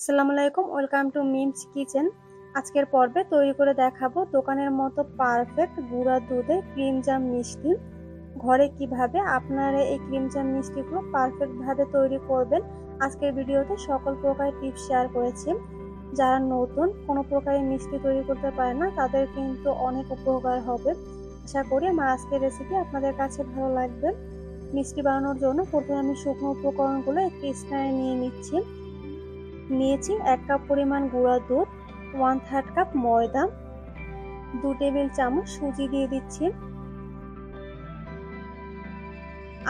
আসসালামু আলাইকুম welcome to memes kitchen. আজকের পর্বে তৈরি করে দেখাবো দোকানের মতো পারফেক্ট গুঁড়া দুধে ক্রিম জাম মিষ্টি। ঘরে কীভাবে আপনারা এই ক্রিম জাম মিষ্টিগুলো পারফেক্টভাবে তৈরি করবেন, আজকের ভিডিওতে সকল প্রকার টিপস শেয়ার করেছি। যারা নতুন, কোনো প্রকারের মিষ্টি তৈরি করতে পারে না, তাদের কিন্তু অনেক উপকার হবে। আশা করি আমার আজকের রেসিপি আপনাদের কাছে ভালো লাগবে। মিষ্টি বানানোর জন্য প্রথমে আমি শুকনো উপকরণগুলো একটি স্ট্যান্ডে নিয়ে নিচ্ছি। নিয়েছি, এক কাপ পরিমাণ গুঁড়া দুধ ওয়ান থার্ড কাপ ময়দা, দু টেবিল চামচ সুজি দিয়ে দিচ্ছি।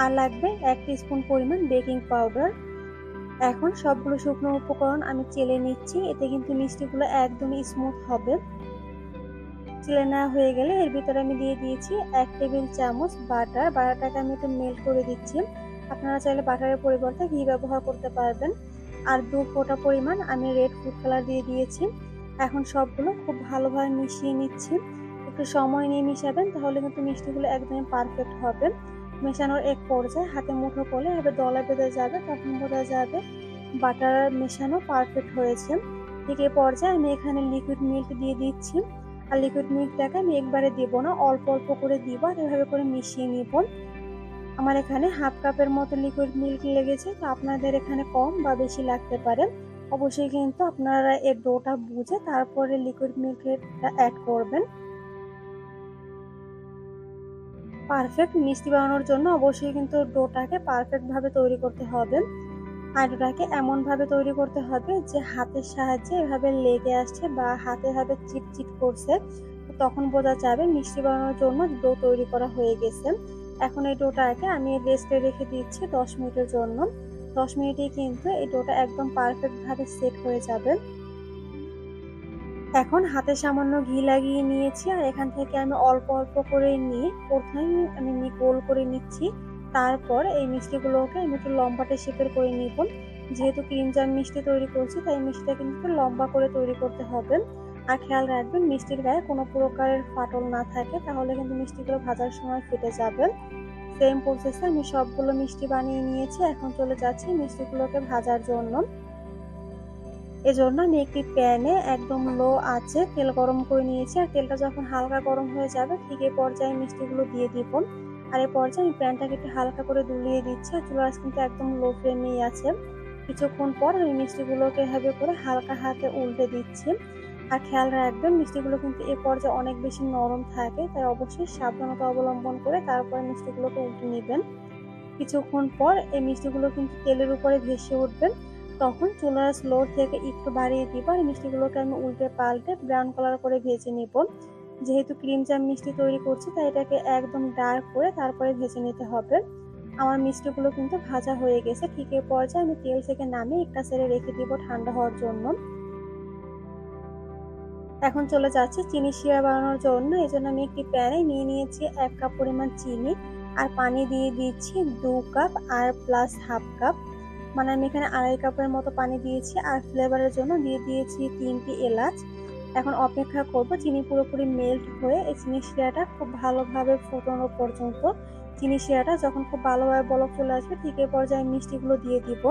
আর লাগবে এক স্পুন পরিমাণ বেকিং পাউডার এখন সবগুলো শুকনো উপকরণ আমি চেলে নিচ্ছি, এতে কিন্তু মিষ্টিগুলো একদমই স্মুথ হবে। চেলে নেওয়া হয়ে গেলে এর ভিতরে আমি দিয়ে দিয়েছি এক টেবিল চামচ বাটার। বাটারটাকে আমি একটু মেল্ট করে দিচ্ছি। আপনারা চাইলে বাটারের পরিবর্তে ঘি ব্যবহার করতে পারবেন। আর দু ফোঁটা পরিমাণ আমি রেড ফুড কালার দিয়ে দিয়েছি। এখন সবগুলো খুব ভালোভাবে মিশিয়ে নিচ্ছি। একটু সময় নিয়ে মিশাবেন, তাহলে কিন্তু মিষ্টিগুলো একদমই পারফেক্ট হবে। মেশানোর এক পর্যায়ে হাতে মুঠো করলে এবার দলা বেঁধে যাবে, তখন বোঝা যাবে বাটার মেশানো পারফেক্ট হয়েছে। ঠিক এই পর্যায়ে আমি এখানে লিকুইড মিল্ক দিয়ে দিচ্ছি। আর লিকুইড মিল্কটাকে আমি একবারে দিব না, অল্প অল্প করে দিব আর এভাবে করে মিশিয়ে নিব। আমার এখানে হাফ কাপের মতো লিকুইড মিল্ক লেগেছে, তো আপনাদের এখানে কম বা বেশি লাগতে পারে। অবশ্যই কিন্তু আপনারা এর ডোটা বুঝে তারপরে লিকুইড মিল্কটা অ্যাড করবেন। পারফেক্ট মিষ্টি বানানোর জন্য অবশ্যই কিন্তু ডোটাকে পারফেক্টভাবে তৈরি করতে হবে। আর ডোটাকে এমনভাবে তৈরি করতে হবে যে হাতের সাহায্যে এভাবে লেগে আসছে বা হাতে এভাবে চিটচিট করছে তখন বোঝা যাবে মিষ্টি বানানোর জন্য ডো তৈরি করা হয়ে গেছে। এখন এই ডোটাকে আমি রেস্টে রেখে দিচ্ছি দশ মিনিটের জন্য। দশ মিনিটে কিন্তু এই ডোটা একদম পারফেক্টভাবে সেট হয়ে যাবে। এখন হাতে সামান্য ঘি লাগিয়ে নিয়েছি আর এখান থেকে আমি অল্প অল্প করে নিয়ে প্রথমে আমি গোল করে নিচ্ছি। তারপর এই মিষ্টিগুলোকে আমি একটু লম্বাটে শেপের করে নিব। যেহেতু ক্রিম জাম মিষ্টি তৈরি করছি, তাই মিষ্টিটা কিন্তু লম্বা করে তৈরি করতে হবে। আর খেয়াল রাখবেন, মিষ্টির গায়ে কোনো প্রকারের ফাটল না থাকে, তাহলে কিন্তু মিষ্টিগুলো ভাজার সময় ফেটে যাবে। সেম প্রসেসে আমি সবগুলো মিষ্টি বানিয়ে নিয়েছি, এখন চলে যাচ্ছি মিষ্টিগুলোকে ভাজার জন্য। এজন্য আমি একটি প্যানে একদম লো আছে তেল গরম করে নিয়েছি, আর তেলটা যখন হালকা গরম হয়ে যাবে, ঠিক এই পর্যায়ে মিষ্টিগুলো দিয়ে দিব। আর এই পর্যায়ে আমি প্যানটাকে একটু হালকা করে দুলিয়ে দিচ্ছি, আর চুলার কিন্তু একদম লো ফ্লেমেই আছে। কিছুক্ষণ পর আমি মিষ্টিগুলোকে এভাবে করে হালকা হাতে উল্টে দিচ্ছি। আর খেয়াল রাখবেন, মিষ্টিগুলো কিন্তু এ পর্যায়ে অনেক বেশি নরম থাকে, তাই অবশ্যই সাবধানতা অবলম্বন করে তারপরে মিষ্টিগুলোকে উঠে নেবেন। কিছুক্ষণ পর এই মিষ্টিগুলো কিন্তু তেলের উপরে ভেসে উঠবেন। তখন চুলার স্লো থেকে একটু বাড়িয়ে দিব আর মিষ্টিগুলোকে আমি উল্টে পাল্টে ব্রাউন কালার করে ভেজে নিব। যেহেতু ক্রিম জাম মিষ্টি তৈরি করছি, তাই এটাকে একদম ডার্ক করে তারপরে ভেজে নিতে হবে। আমার মিষ্টিগুলো কিন্তু ভাজা হয়ে গেছে, ঠিক এ পর্যায়ে আমি তেল থেকে নামিয়ে একটা সেরে রেখে দিব ঠান্ডা হওয়ার জন্য। এখন চলে যাচ্ছে চিনি শিরা বানানোর জন্য। এই জন্য আমি একটি প্যানে নিয়ে নিয়েছি এক কাপ পরিমাণ চিনি আর পানি দিয়ে দিচ্ছি দু কাপ আর প্লাস হাফ কাপ মানে আমি এখানে আড়াই কাপের মতো পানি দিয়েছি আর ফ্লেভারের জন্য দিয়ে দিয়েছি তিনটি এলাচ। এখন অপেক্ষা করব চিনি পুরোপুরি মেল্ট হয়ে এই চিনি শিরাটা খুব ভালোভাবে ফোটানো পর্যন্ত। চিনি শিরাটা যখন খুব ভালোভাবে বলক চলে আসবে, ঠিক এই পর্যায়ে মিষ্টিগুলো দিয়ে দিব।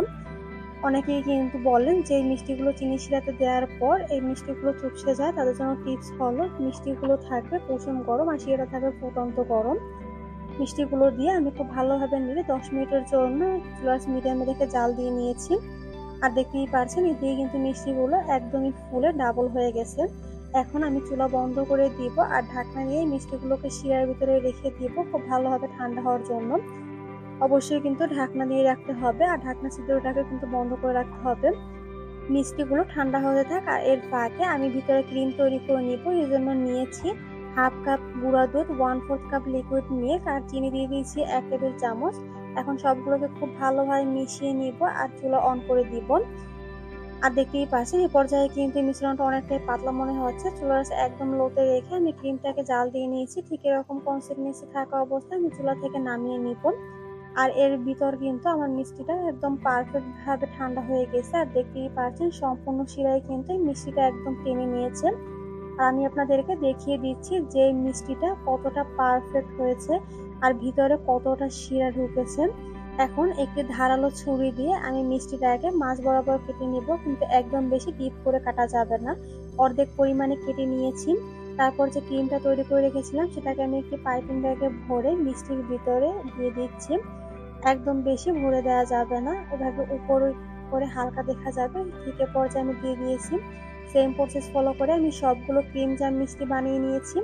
অনেকেই কিন্তু বলেন যে, এই মিষ্টিগুলো চিনি শিরাতে দেওয়ার পর এই মিষ্টিগুলো চুপসে যায়, তাদের জন্য টিপস হলো মিষ্টিগুলো থাকবে কুসুম গরম আর শিরাটা থাকবে ফুটন্ত গরম। মিষ্টিগুলো দিয়ে আমি খুব ভালোভাবে নিয়ে দশ মিনিটের জন্য চুলার মিডিয়ামে রেখে জাল দিয়ে নিয়েছি। আর দেখতেই পারছেন এদিকে কিন্তু মিষ্টিগুলো একদমই ফুলে ডাবল হয়ে গেছে। এখন আমি চুলা বন্ধ করে দিব আর ঢাকনা দিয়ে মিষ্টিগুলোকে শিরার ভিতরে রেখে দিব, খুব ভালোভাবে ঠান্ডা হওয়ার জন্য। অবশ্যই কিন্তু ঢাকনা দিয়ে রাখতে হবে আর ঢাকনা ছিদ্রটাকে কিন্তু বন্ধ করে রাখতে হবে। মিষ্টিগুলো ঠান্ডা হতে থাক আর এর ফাঁকে আমি ভিতরে ক্রিম তৈরি করে নিব। এই জন্য নিয়েছি হাফ কাপ গুঁড়া দুধ one fourth cup liquid milk আর চিনি দিয়ে দিয়েছি এক টেবিল চামচ। এখন সবগুলোকে খুব ভালোভাবে মিশিয়ে নিব আর চুলা অন করে দিব। আর দেখতেই পাচ্ছেন এই পর্যায়ে কিন্তু মিশ্রণটা অনেকটাই পাতলা মনে হচ্ছে। চুলার একদম লোতে রেখে আমি ক্রিমটাকে জাল দিয়ে নিয়েছি। ঠিক এরকম কনসিস্টেন্সি থাকা অবস্থায় আমি চুলা থেকে নামিয়ে নিব। আর এর ভিতর কিন্তু আমার মিষ্টিটা একদম পারফেক্ট ভাবে ঠান্ডা হয়ে গেছে। আর দেখতেই পাচ্ছেন, সম্পূর্ণ শিরায় কিন্তু এই মিষ্টিটা একদম টেনে নিয়েছেন আর আমি আপনাদেরকে দেখিয়ে দিচ্ছি যে মিষ্টিটা কতটা পারফেক্ট হয়েছে আর ভিতরে কতটা শিরা ঢুকেছে। এখন একটি ধারালো ছুরি দিয়ে আমি মিষ্টিটাকে মাছ বরাবর কেটে নেব, কিন্তু একদম বেশি ডিপ করে কাটা যাবে না। অর্ধেক পরিমাণে কেটে নিয়েছি। তারপর যে ক্রিমটা তৈরি করে রেখেছিলাম, সেটাকে আমি একটি পাইপিং ব্যাগে ভরে মিষ্টির ভিতরে দিয়ে দিচ্ছি। একদম বেশি ভরে দেওয়া যাবে না। এভাবে উপরে করে হালকা দেখা যাবে। এ পর্যায়ে আমি দিয়ে দিয়েছি। সেম প্রসেস ফলো করে আমি সবগুলো ক্রিম জাম মিষ্টি বানিয়ে নিয়েছি।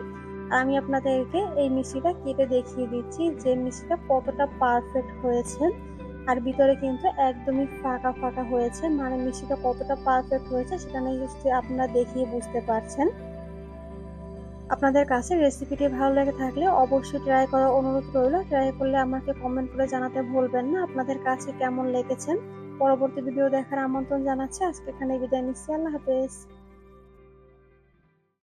আমি আপনাদেরকে এই মিষ্টিটা কেটে দেখিয়ে দিচ্ছি যে মিষ্টিটা কতটা পারফেক্ট হয়েছে। আর ভিতরে কিন্তু একদমই ফাঁকা ফাঁকা হয়েছে। মানে মিষ্টিটা কতটা পারফেক্ট হয়েছে সেটা নিশ্চয়ই আপনারা দেখিয়ে বুঝতে পারছেন। আপনাদের কাছে রেসিপিটি ভালো লেগে থাকলে অবশ্যই ট্রাই করার অনুরোধ রইল। ট্রাই করলে আমাকে কমেন্ট করে জানাতে ভুলবেন না। আপনাদের কাছে কেমন লেগেছেন পরবর্তী ভিডিও দেখার আমন্ত্রণ জানাচ্ছি। আজকে এখানে বিদায় নিচ্ছি। আল্লাহ হাফেজ।